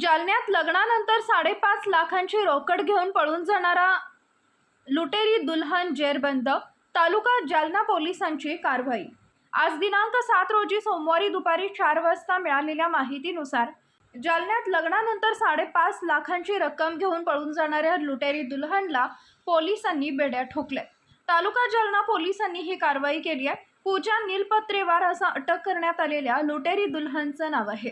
जालन्यात लग्नानंतर साडेपाच लाखांची रोकड घेऊन पळून जाणारा लुटेरी दुल्हन जेरबंद तालुका जालना पोलिसांची कारवाई. आज दिनांक सात रोजी सोमवारी दुपारी चार वाजता मिळालेल्या माहितीनुसार जालन्यात लग्नानंतर साडेपाच लाखांची रक्कम घेऊन पळून जाणाऱ्या लुटेरी दुल्हनला पोलिसांनी बेड्या ठोकल्या. तालुका जालना पोलिसांनी ही कारवाई केली आहे. पूजा नीलपत्रेवार असा अटक करण्यात आलेल्या लुटेरी दुल्हनचं नाव आहे.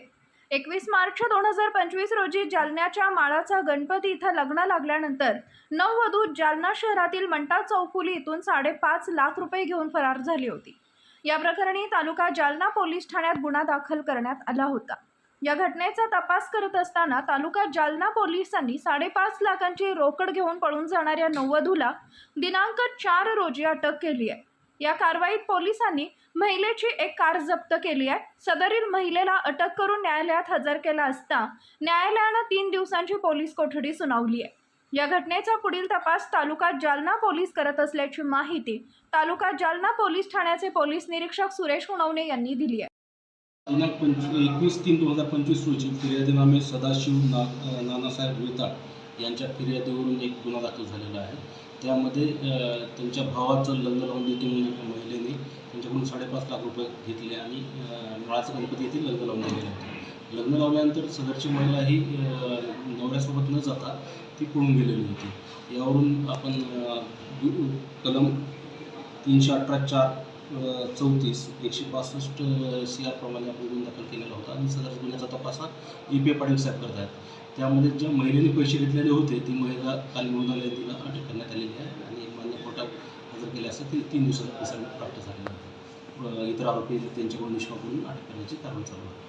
एकवीस मार्च दोन हजार पंचवीस रोजी जालन्याच्या माळाचा गणपती इथं लग्न लागल्यानंतर नववधू जालना शहरातील मंटा चौफुली इथून साडेपाच लाख रुपये घेऊन फरार झाली होती. या प्रकरणी तालुका जालना पोलीस ठाण्यात गुन्हा दाखल करण्यात आला होता. या घटनेचा तपास करत असताना तालुका जालना पोलिसांनी साडेपाच लाखांची रोकड घेऊन पळून जाणाऱ्या नववधूला दिनांक चार रोजी अटक केली आहे. या कारवाईत पोलिसांनी महिलेची एक कार जप्त केली आहे. सदरील महिलेला अटक करून न्यायालयात हजर केला असता न्यायालयानं तीन दिवसांची पोलीस कोठडी सुनावली आहे. या घटनेचा पुढील तपास तालुका जालना पोलीस करत असल्याची माहिती तालुका जालना पोलीस ठाण्याचे पोलीस निरीक्षक सुरेश उणवणे यांनी दिली आहे. दिनांक पंच एकवीस तीन दोन हजार पंचवीस रोजी फिर्यादीनामे सदाशिव ना नानासाहेब वेताळ यांच्या फिर्यादीवरून एक गुन्हा दाखल झालेला आहे. त्यामध्ये त्यांच्या भावाचं लग्न लावून देते म्हणून एका महिलेने त्यांच्याकडून साडेपाच लाख रुपये घेतले आणि नळाचं गणपती येथील लग्न लावून दिलेलं होतं लग्न लावल्यानंतर सदरची महिला ही नवऱ्यासोबत न जाता ती पळून गेलेली होती. यावरून आपण कलम तीनशे अठरा चार चौतीस एकशे पासष्ट सी आरप्रमाणे आपण गुन्हा दाखल केलेला होता आणि सदर गुन्ह्याचा तपास हा ई पी पाटील साहेब करत आहेत त्यामध्ये ज्या महिलेने पैसे घेतलेले होते ती महिला काल निवडून तिला अटक करण्यात आलेली आहे आणि मान्य कोर्टात हजर केले असं ती तीन दिवसात प्राप्त झालेली आहे. इतर आरोपी त्यांच्याकडून निष्पा करून अटक करण्याची कारवाई चालू आहे